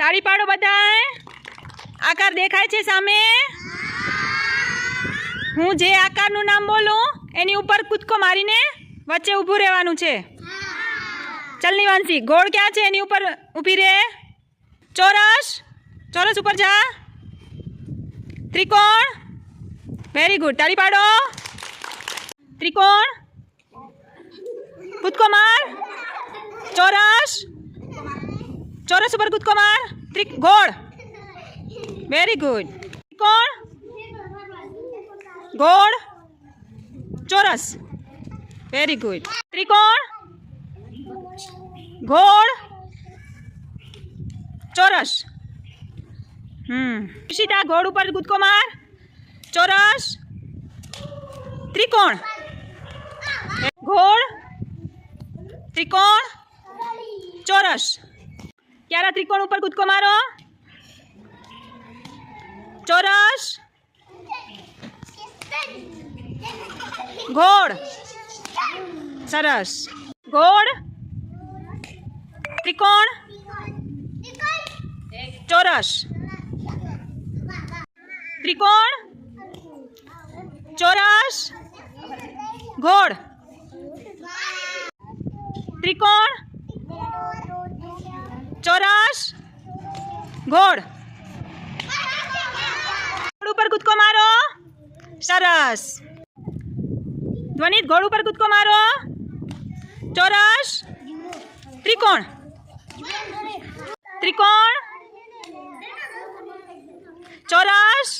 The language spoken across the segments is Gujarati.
તાળી પાડો બધાય. આકાર દેખાય છે સામે? હું જે આકારનું નામ બોલું, એની ઉપર કૂદકો મારીને વચ્ચે ઊભું રહેવાનું છે. ચલની વાંસી, ગોળ ક્યાં છે એની ઉપર ઊભી રહે ચોરસ ચોરસ ઉપર જા. ત્રિકોણ. વેરી ગુડ તાળી પાડો ત્રિકોણ કૂદકો માર ચોરસ ચોરસ ઉપર કૂદકો માર ત્રિક ગોળ. વેરી ગુડ ત્રિકોણ ગોળ. ચોરસ. વેરી ગુડ ત્રિકોણ? ગોળ. ચોરસ. હમ. ઈશિતા, ગોળ ઉપર કૂદકો માર ચોરસ. ત્રિકોણ? ગોળ. ત્રિકોણ? ચોરસ. ક્યારે ત્રિકોણ ઉપર કૂદકો મારો? ચોરસ? ગોળ. સરસ. ગોળ. ત્રિકોણ? ચોરસ. ત્રિકોણ? ચોરસ. ગોળ. ત્રિકોણ? ચોરસ. ગોળ ઉપર કૂદકો મારો. સરસ. ધ્વનિત ગોળ ઉપર કૂદકો મારો. ચોરસ. ત્રિકોણ. ત્રિકોણ. ચોરસ.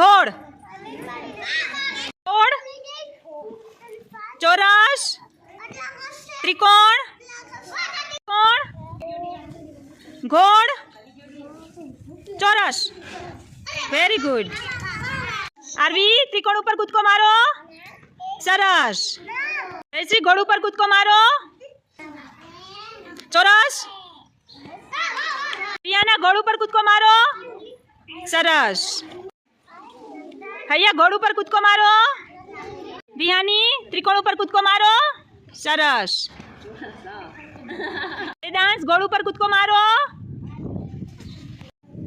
ગોળ ગોળ ચોરસ. ત્રિકોણ. ગોળ ચોરસ. વેરી ગુડ આરવી, ત્રિકોણ ઉપર કૂદકો મારો. સરસ. જયશ્રી, ગોળ ઉપર કૂદકો મારો. ચોરસ. રિયાના, ગોળ ઉપર કૂદકો મારો. સરસ. હૈયા, ગોળ ઉપર કૂદકો મારો. વિહાની, ત્રિકોણ ઉપર કૂદકો મારો. સરસ. વેદાંશ ગોળ ઉપર કૂદકો મારો.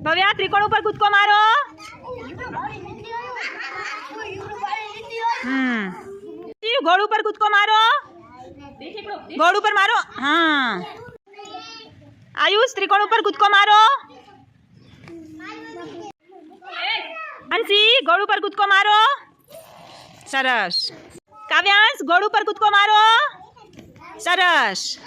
ભવ્યા ત્રિકોણ ઉપર કૂદકો મારો. હમ. ગોળ ઉપર કૂદકો મારો. ગોળ ઉપર મારો. હા. આયુષ, ત્રિકોણ ઉપર કૂદકો મારો. અંશી, ગોળ ઉપર કૂદકો મારો. સરસ. કાવ્યાંશ, ગોળ ઉપર કૂદકો મારો. સરસ.